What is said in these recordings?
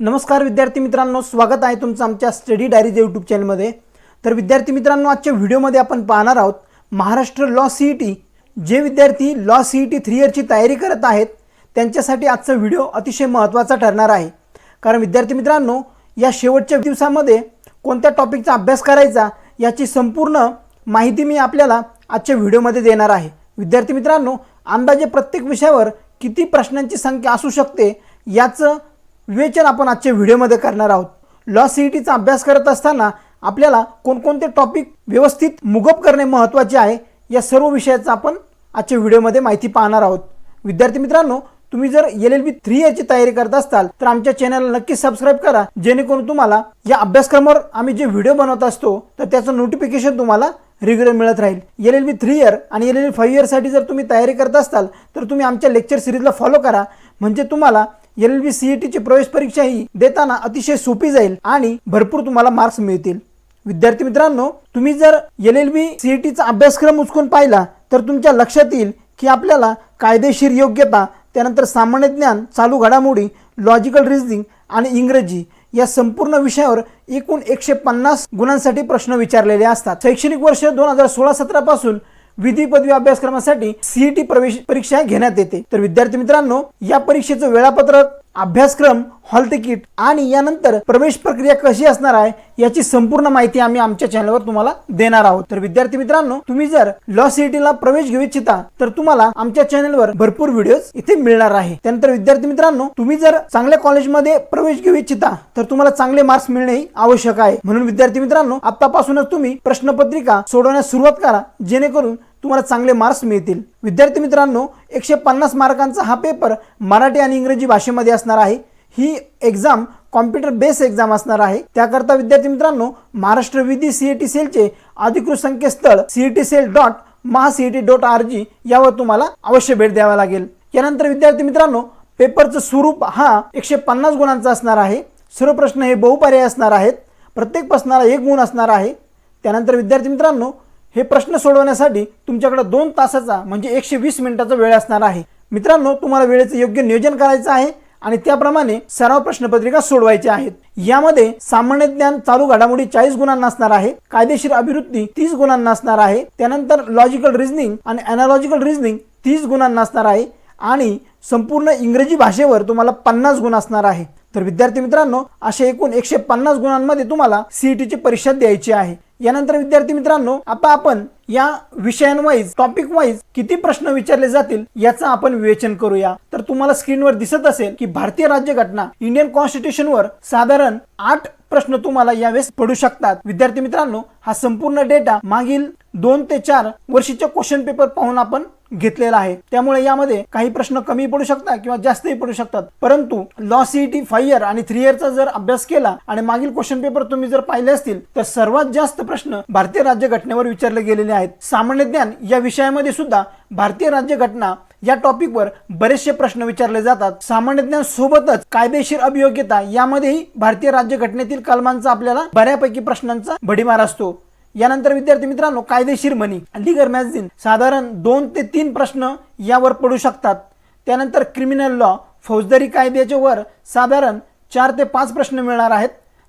नमस्कार विद्यार्थी मित्रांनो स्वागत आहे तुमचं आमच्या स्टडी डायरीज यूट्यूब चॅनलमध्ये. तर विद्यार्थी मित्रांनो आजच्या व्हिडिओमध्ये आपण पाहणार आहोत Maharashtra law C E T जे विद्यार्थी law C E T three इयरची तयारी करत आहेत त्यांच्यासाठी आजचा व्हिडिओ अतिशय महत्त्वाचा ठरणार आहे. कारण विद्यार्थी मित्रांनो या शेवटच्या दिवसामध्ये कोणत्या टॉपिकचा अभ्यास करायचा याची संपूर्ण माहिती मी आपल्याला आजच्या व्हिडिओमध्ये देणार आहे. विद्यार्थी मित्रांनो अंदाजे प्रत्येक विषयावर किती प्रश्नांची संख्या असू शकते याचं विवेचन आपण आजच्या व्हिडिओमध्ये करणार आहोत. लॉ सी ई टीचा अभ्यास करत असताना आपल्याला कोणकोणते टॉपिक व्यवस्थित मुगप करणे महत्त्वाचे आहे या सर्व विषयाचं आपण आजच्या व्हिडिओमध्ये माहिती पाहणार आहोत. विद्यार्थी मित्रांनो तुम्ही जर एल एल बी थ्री याची तयारी करत असाल तर आमच्या चॅनलला नक्की सबस्क्राईब करा जेणेकरून तुम्हाला या अभ्यासक्रमावर आम्ही जे व्हिडिओ बनवत असतो तर त्याचं नोटिफिकेशन तुम्हाला रेग्युलर मिळत राहील. L L B three year आणि एल एल बी फाईव्ह इयरसाठी जर तुम्ही तयारी करत असाल तर तुम्ही आमच्या लेक्चर सिरीजला फॉलो करा. म्हणजे तुम्हाला L V B C E टीची प्रवेश परीक्षा ही देताना अतिशय सोपी जाईल आणि भरपूर तुम्हाला मार्क्स मिळतील. विद्यार्थी मित्रांनो तुम्ही जर L L B C E टीचा अभ्यासक्रम उचकून पाहिला तर तुमच्या लक्षात येईल की आपल्याला कायदेशीर योग्यता त्यानंतर सामान्य ज्ञान चालू घडामोडी लॉजिकल रिझनिंग आणि इंग्रजी या संपूर्ण विषयावर एकूण एकशे पन्नास गुणांसाठी प्रश्न विचारलेले असतात. शैक्षणिक वर्ष दोन हजार सोळा सतरापासून विधी पदवी अभ्यासक्रमासाठी सीईटी प्रवेश परीक्षा घेण्यात येते. तर विद्यार्थी मित्रांनो या परीक्षेचं वेळापत्रक अभ्यासक्रम हॉल तिकीट आणि यानंतर प्रवेश प्रक्रिया कशी असणार आहे याची संपूर्ण माहिती आम्ही आमच्या चॅनलवर तुम्हाला देणार आहोत. तर विद्यार्थी मित्रांनो तुम्ही जर लॉ सीईटीला प्रवेश घेऊ इच्छिता तर तुम्हाला आमच्या चॅनलवर भरपूर व्हिडिओज इथे मिळणार आहे. त्यानंतर विद्यार्थी मित्रांनो तुम्ही जर चांगल्या कॉलेजमध्ये प्रवेश घेऊ इच्छिता तर तुम्हाला चांगले मार्क्स मिळणे आवश्यक आहे. म्हणून विद्यार्थी मित्रांनो आतापासूनच तुम्ही प्रश्नपत्रिका सोडवण्यास सुरुवात करा जेणेकरून तुम्हाला चांगले मार्क्स मिळतील. विद्यार्थी मित्रांनो एकशे पन्नास मार्कांचा हा पेपर मराठी आणि इंग्रजी भाषेमध्ये असणार आहे. ही एक्झाम कॉम्प्युटर बेस एक्झाम असणार आहे. त्याकरता विद्यार्थी मित्रांनो महाराष्ट्र विधी सीईटी सेलचे अधिकृत संकेतस्थळ CET cell dot MahaCET dot R G यावर तुम्हाला अवश्य भेट द्यावा लागेल. यानंतर विद्यार्थी मित्रांनो पेपरचं स्वरूप हा एकशे पन्नास गुणांचा असणार आहे. सर्व प्रश्न हे बहुपर्याय असणार आहेत. प्रत्येक प्रश्नाला एक गुण असणार आहे. त्यानंतर विद्यार्थी मित्रांनो हे प्रश्न सोडवण्यासाठी तुमच्याकडे दोन तासाचा म्हणजे एकशे वीस मिनिटाचा वेळ असणार आहे. मित्रांनो तुम्हाला वेळेचं योग्य नियोजन करायचं आहे आणि त्याप्रमाणे सराव प्रश्नपत्रिका सोडवायच्या आहेत. यामध्ये सामान्य ज्ञान चालू घडामोडी चाळीस गुणांना असणार आहे कायदेशीर अभिवृत्ती तीस गुणांना असणार आहे त्यानंतर लॉजिकल रिझनिंग आणि अनालॉजिकल रिझनिंग तीस गुणांना असणार आहे आणि संपूर्ण इंग्रजी भाषेवर तुम्हाला पन्नास गुण असणार आहे. तर विद्यार्थी मित्रांनो अशा एकूण एकशे पन्नास गुणांमध्ये तुम्हाला सीईटीची परीक्षा द्यायची आहे. यानंतर विद्यार्थी मित्रांनो आता आपण या विषयांवाईज टॉपिक वाईज किती प्रश्न विचारले जातील याचं आपण विवेचन करूया. तर तुम्हाला स्क्रीनवर दिसत असेल की भारतीय राज्यघटना इंडियन कॉन्स्टिट्यूशनवर साधारण आठ प्रश्न तुम्हाला यावेळेस पडू शकतात. विद्यार्थी मित्रांनो हा संपूर्ण डेटा मागील दोन ते चार वर्षीचे क्वेश्चन पेपर पाहून आपण घेतलेला आहे. त्यामुळे यामध्ये काही प्रश्न कमी पडू शकतात किंवा जास्तही पडू शकतात. परंतु लॉ सीईटी फाईव्ह इयर आणि थ्री इयरचा जर अभ्यास केला आणि मागील क्वेश्चन पेपर तुम्ही जर पाहिले असतील तर सर्वात जास्त प्रश्न भारतीय राज्यघटनेवर विचारले गेलेले आहेत. सामान्य ज्ञान या विषयामध्ये सुद्धा भारतीय राज्यघटना या टॉपिकवर बरेचसे प्रश्न विचारले जातात. सामान्य ज्ञान सोबतच कायदेशीर अभियोग्यता यामध्येही भारतीय राज्यघटनेतील कलमांचा आपल्याला बऱ्यापैकी प्रश्नांचा भडीमार असतो. यानंतर विद्यार्थी मित्रांनो कायदेशीर मनी लिगर मॅगझिन साधारण दोन ते तीन प्रश्न यावर पडू शकतात. त्यानंतर क्रिमिनल लॉ फौजदारी कायद्याच्या वर साधारण चार ते पाच प्रश्न मिळणार आहेत.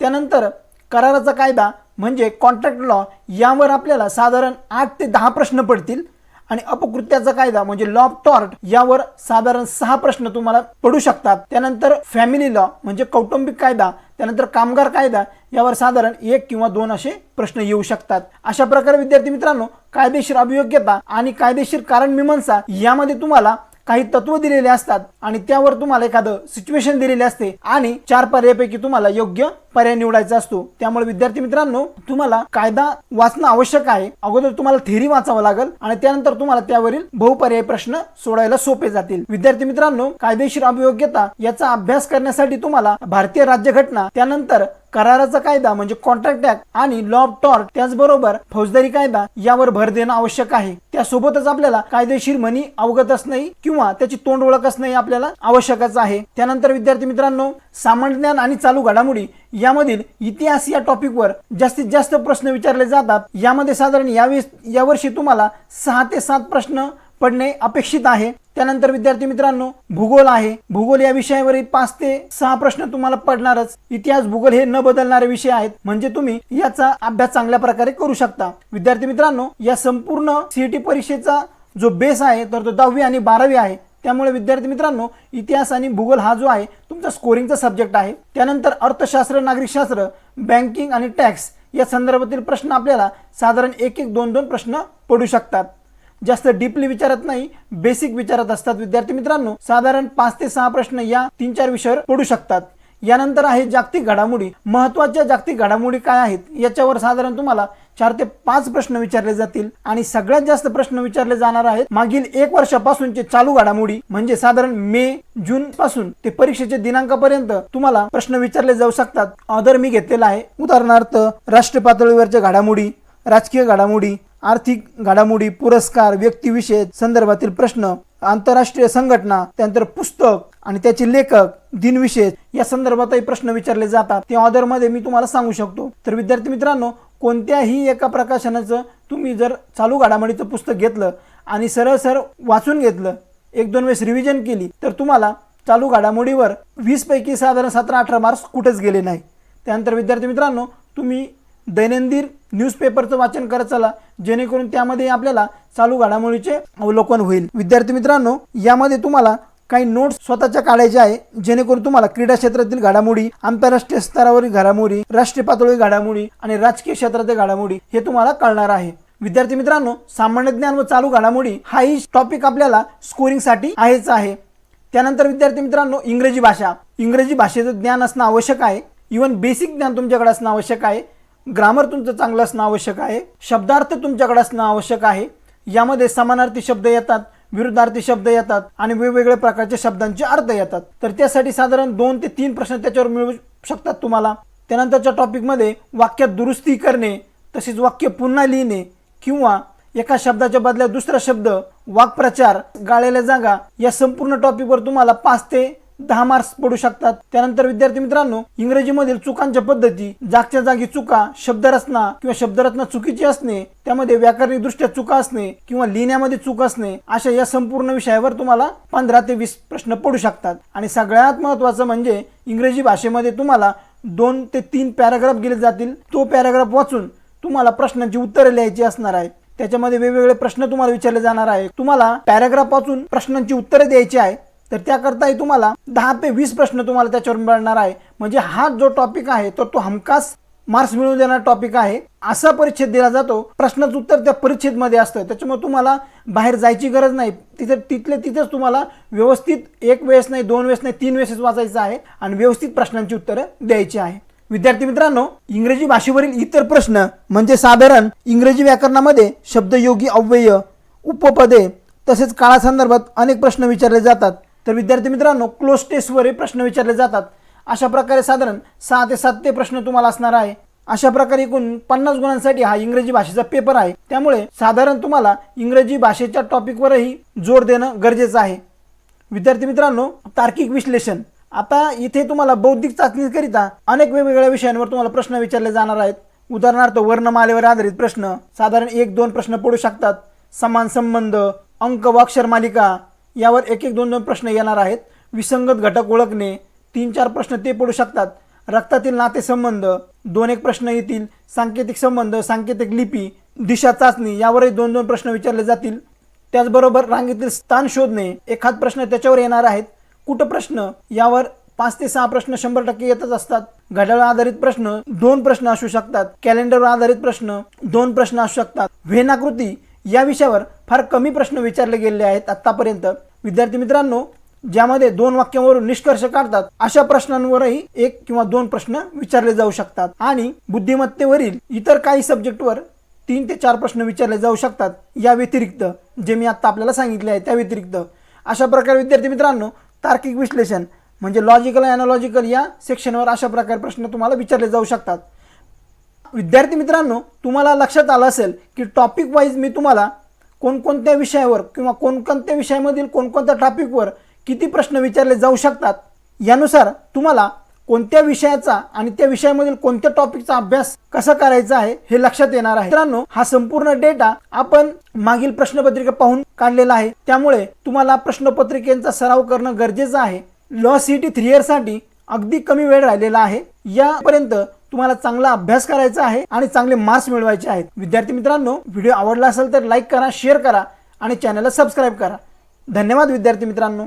त्यानंतर कराराचा कायदा म्हणजे कॉन्ट्रॅक्ट लॉ यावर आपल्याला साधारण आठ ते दहा प्रश्न पडतील. आणि अपकृत्याचा कायदा म्हणजे लॉ ऑफ टॉर्ट यावर साधारण सहा प्रश्न तुम्हाला पडू शकतात. त्यानंतर फॅमिली लॉ म्हणजे कौटुंबिक कायदा त्यानंतर कामगार कायदा यावर साधारण एक किंवा दोन असे प्रश्न येऊ शकतात. अशा प्रकारे विद्यार्थी मित्रांनो कायदेशीर अभियोग्यता आणि कायदेशीर कारण मीमांसा यामध्ये तुम्हाला काही तत्व दिलेले असतात आणि त्यावर तुम्हाला एखादं सिच्युएशन दिलेले असते आणि चार पर्यायापैकी तुम्हाला योग्य पर्याय निवडायचा असतो. त्यामुळे विद्यार्थी मित्रांनो तुम्हाला कायदा वाचणं आवश्यक आहे. अगोदर तुम्हाला थेरी वाचावं लागेल आणि त्यानंतर तुम्हाला त्यावरील बहुपर्यायी प्रश्न सोडायला सोपे जातील. विद्यार्थी मित्रांनो कायदेशीर अभियोग्यता याचा अभ्यास करण्यासाठी तुम्हाला भारतीय राज्यघटना त्यानंतर कराराचा कायदा म्हणजे कॉन्ट्रॅक्ट ऍक्ट आणि लॉ ऑफ टॉर्क त्याचबरोबर फौजदारी कायदा यावर भर देणं आवश्यक आहे. त्यासोबतच आपल्याला कायदेशीर म्हणी अवगत असणंही किंवा त्याची तोंड ओळख असणंही आपल्याला आवश्यकच आहे. त्यानंतर विद्यार्थी मित्रांनो सामान्य ज्ञान आणि चालू घडामोडी यामधील इतिहास या टॉपिकवर जास्तीत जास्त प्रश्न विचारले जातात. यामध्ये साधारण यावेळेस यावर्षी तुम्हाला सहा ते सात प्रश्न पडणे अपेक्षित आहे. त्यानंतर विद्यार्थी मित्रांनो भूगोल आहे. भूगोल या विषयावरील पाच ते सहा प्रश्न तुम्हाला पडणारच. इतिहास भूगोल हे न बदलणारे विषय आहेत. म्हणजे तुम्ही याचा अभ्यास चांगल्या प्रकारे करू शकता. विद्यार्थी मित्रांनो या संपूर्ण सीईटी परीक्षेचा जो बेस आहे तर तो दहावी आणि बारावी आहे. त्यामुळे विद्यार्थी मित्रांनो इतिहास आणि भूगोल हा जो आहे तुमचा स्कोरिंगचा सब्जेक्ट आहे. त्यानंतर अर्थशास्त्र नागरिकशास्त्र बँकिंग आणि टॅक्स या संदर्भातील प्रश्न आपल्याला साधारण एक एक दोन दोन प्रश्न पडू शकतात. जास्त डीपली विचारत नाही बेसिक विचारत असतात विद्यार्थी मित्रांनो. साधारण पाच ते सहा प्रश्न या तीन चार विषयावर पडू शकतात. यानंतर आहे जागतिक घडामोडी. महत्त्वाच्या जागतिक घडामोडी काय आहेत? याच्यावर साधारण तुम्हाला चार ते पाच प्रश्न विचारले जातील आणि सगळ्यात जास्त प्रश्न विचारले जाणार आहेत मागील एक वर्षापासूनचे चालू घडामोडी म्हणजे साधारण मे जून पासून ते परीक्षेच्या दिनांकापर्यंत तुम्हाला प्रश्न विचारले जाऊ शकतात. ऑर्डर मी घेतलेला आहे. उदाहरणार्थ राष्ट्र पातळीवरच्या घडामोडी राजकीय घडामोडी आर्थिक घडामोडी पुरस्कार व्यक्तिविषय संदर्भातील प्रश्न आंतरराष्ट्रीय संघटना त्यानंतर पुस्तक आणि त्याचे लेखक दिनविशेष या संदर्भातही प्रश्न विचारले जातात. ते ऑर्डरमध्ये मी तुम्हाला सांगू शकतो. तर विद्यार्थी मित्रांनो कोणत्याही एका प्रकाशनाचं तुम्ही जर चालू घडामोडीचं पुस्तक घेतलं आणि सरळ सरळ वाचून घेतलं एक दोन वेळेस रिव्हिजन केली तर तुम्हाला चालू घडामोडीवर वीसपैकी साधारण सतरा अठरा मार्क्स कुठेच गेले नाही. त्यानंतर विद्यार्थी मित्रांनो तुम्ही दैनंदिन न्यूजपेपरचं वाचन करत चला जेणेकरून त्यामध्ये आपल्याला चालू घडामोडीचे अवलोकन होईल. विद्यार्थी मित्रांनो यामध्ये तुम्हाला काही नोट्स स्वतःच्या काढायच्या आहे. जेणेकरून तुम्हाला क्रीडा क्षेत्रातील घडामोडी आंतरराष्ट्रीय स्तरावरील घडामोडी राष्ट्रीय पातळीवरील घडामोडी आणि राजकीय क्षेत्रातील घडामोडी हे तुम्हाला कळणार आहे. विद्यार्थी मित्रांनो सामान्य ज्ञान व चालू घडामोडी हाही टॉपिक आपल्याला स्कोरिंगसाठी आहेच आहे. त्यानंतर विद्यार्थी मित्रांनो इंग्रजी भाषा. इंग्रजी भाषेचं ज्ञान असणं आवश्यक आहे. इवन बेसिक ज्ञान तुमच्याकडे असणं आवश्यक आहे. ग्रामर तुमचं चांगलं असणं आवश्यक आहे. शब्दार्थ तुमच्याकडे असणं आवश्यक आहे. यामध्ये समानार्थी शब्द येतात. विरुद्धार्थी शब्द येतात आणि वेगवेगळ्या प्रकारच्या शब्दांचे अर्थ येतात. तर त्यासाठी साधारण दोन ते तीन प्रश्न त्याच्यावर मिळू शकतात तुम्हाला. त्यानंतरच्या टॉपिकमध्ये वाक्यात दुरुस्ती करणे तसेच वाक्य पुन्हा लिहिणे किंवा एका शब्दाच्या बदल्यात दुसरा शब्द वाक्प्रचार गाळलेल्या जागा या संपूर्ण टॉपिकवर तुम्हाला पाच ते दहा मार्क्स पडू शकतात. त्यानंतर विद्यार्थी मित्रांनो इंग्रजीमधील चुकांच्या पद्धती जागच्या जागी चुका शब्दरचना किंवा शब्दरचना चुकीची असणे त्यामध्ये व्याकरणिक दृष्ट्या चुका असणे किंवा लिहिण्यामध्ये चूक असणे अशा या संपूर्ण विषयावर तुम्हाला पंधरा ते वीस प्रश्न पडू शकतात. आणि सगळ्यात महत्वाचं म्हणजे इंग्रजी भाषेमध्ये तुम्हाला दोन ते तीन पॅराग्राफ गेले जातील. तो पॅराग्राफ वाचून तुम्हाला प्रश्नांची उत्तरे लिहायची असणार आहे त्याच्यामध्ये वेगवेगळे प्रश्न तुम्हाला विचारले जाणार आहे तुम्हाला पॅराग्राफ वाचून प्रश्नांची उत्तरे द्यायची आहे तर त्याकरताही तुम्हाला दहा ते वीस प्रश्न तुम्हाला त्याच्यावर मिळणार आहे. म्हणजे हा जो टॉपिक आहे तर तो हमखास मार्क्स मिळवून देणारा टॉपिक आहे. असा परिच्छेद दिला जातो. प्रश्नाचं उत्तर त्या परिच्छेदमध्ये असतं. त्याच्यामुळे तुम्हाला बाहेर जायची गरज नाही. तिथे तिथले तिथेच तुम्हाला व्यवस्थित एक वेळेस नाही दोन वेळेस नाही तीन वेळेस वाचायचं आहे आणि व्यवस्थित प्रश्नांची उत्तरं द्यायची आहे. विद्यार्थी मित्रांनो इंग्रजी भाषेवरील इतर प्रश्न म्हणजे साधारण इंग्रजी व्याकरणामध्ये शब्दयोगी अव्यय उपपदे तसेच काळासंदर्भात अनेक प्रश्न विचारले जातात. तर विद्यार्थी मित्रांनो क्लोज टेस्टवर हे प्रश्न विचारले जातात. अशा प्रकारे साधारण सहा ते सात ते प्रश्न तुम्हाला असणार आहे. अशा प्रकारे एकूण पन्नास गुणांसाठी हा इंग्रजी भाषेचा पेपर आहे. त्यामुळे साधारण तुम्हाला इंग्रजी भाषेच्या टॉपिकवरही जोर देणं गरजेचं आहे. विद्यार्थी मित्रांनो तार्किक विश्लेषण. आता इथे तुम्हाला बौद्धिक चाचणीकरिता अनेक वेगवेगळ्या विषयांवर तुम्हाला प्रश्न विचारले जाणार आहेत. उदाहरणार्थ वर्णमालेवर आधारित प्रश्न. साधारण एक दोन प्रश्न पडू शकतात. समान संबंध अंक व अक्षर मालिका यावर एक एक दोन दोन प्रश्न येणार आहेत. विसंगत घटक ओळखणे तीन चार प्रश्न ते पडू शकतात. रक्तातील नातेसंबंध दोन एक प्रश्न येतील. सांकेतिक संबंध सांकेतिक लिपी दिशा चाचणी यावरही दोन दोन प्रश्न विचारले जातील. त्याचबरोबर रांगेतील स्थान शोधणे एखाद प्रश्न त्याच्यावर येणार आहेत. कुठं प्रश्न? यावर पाच ते सहा प्रश्न शंभर टक्के येतच असतात. घड्याळ आधारित प्रश्न दोन प्रश्न असू शकतात. कॅलेंडरवर आधारित प्रश्न दोन प्रश्न असू शकतात. व्हेनाकृती या विषयावर फार कमी प्रश्न विचारले गेलेले आहेत आतापर्यंत. विद्यार्थी मित्रांनो ज्यामध्ये दोन वाक्यांवरून निष्कर्ष काढतात अशा प्रश्नांवरही एक किंवा दोन प्रश्न विचारले जाऊ शकतात. आणि बुद्धिमत्तेवरील इतर काही सब्जेक्टवर तीन ते चार प्रश्न विचारले जाऊ शकतात. या व्यतिरिक्त जे मी आत्ता आपल्याला सांगितले आहे त्या व्यतिरिक्त. अशा प्रकारे विद्यार्थी मित्रांनो तार्किक विश्लेषण म्हणजे लॉजिकल ॲनॉलॉजिकल या सेक्शनवर अशा प्रकारे प्रश्न तुम्हाला विचारले जाऊ शकतात. विद्यार्थी मित्रांनो तुम्हाला लक्षात आलं असेल की टॉपिक वाईज मी तुम्हाला कोणकोणत्या विषयावर किंवा कोणकोणत्या विषयामधील कोणकोणत्या टॉपिकवर किती प्रश्न विचारले जाऊ शकतात यानुसार तुम्हाला कोणत्या विषयाचा आणि त्या विषयामधील कोणत्या टॉपिकचा अभ्यास कसा करायचा आहे हे लक्षात येणार आहे. मित्रांनो हा संपूर्ण डेटा आपण मागील प्रश्नपत्रिका पाहून काढलेला आहे. त्यामुळे तुम्हाला प्रश्नपत्रिकेचा सराव करणं गरजेचं आहे. लॉ सिटी थ्री इयरसाठी अगदी कमी वेळ राहिलेला आहे. यापर्यंत तुम्हाला चांगला अभ्यास करायचा आहे आणि चांगले मार्क्स मिळवायचे आहेत. विद्यार्थी मित्रांनो व्हिडिओ आवडला असेल तर लाईक करा शेअर करा आणि चॅनलला सबस्क्राईब करा. धन्यवाद विद्यार्थी मित्रांनो.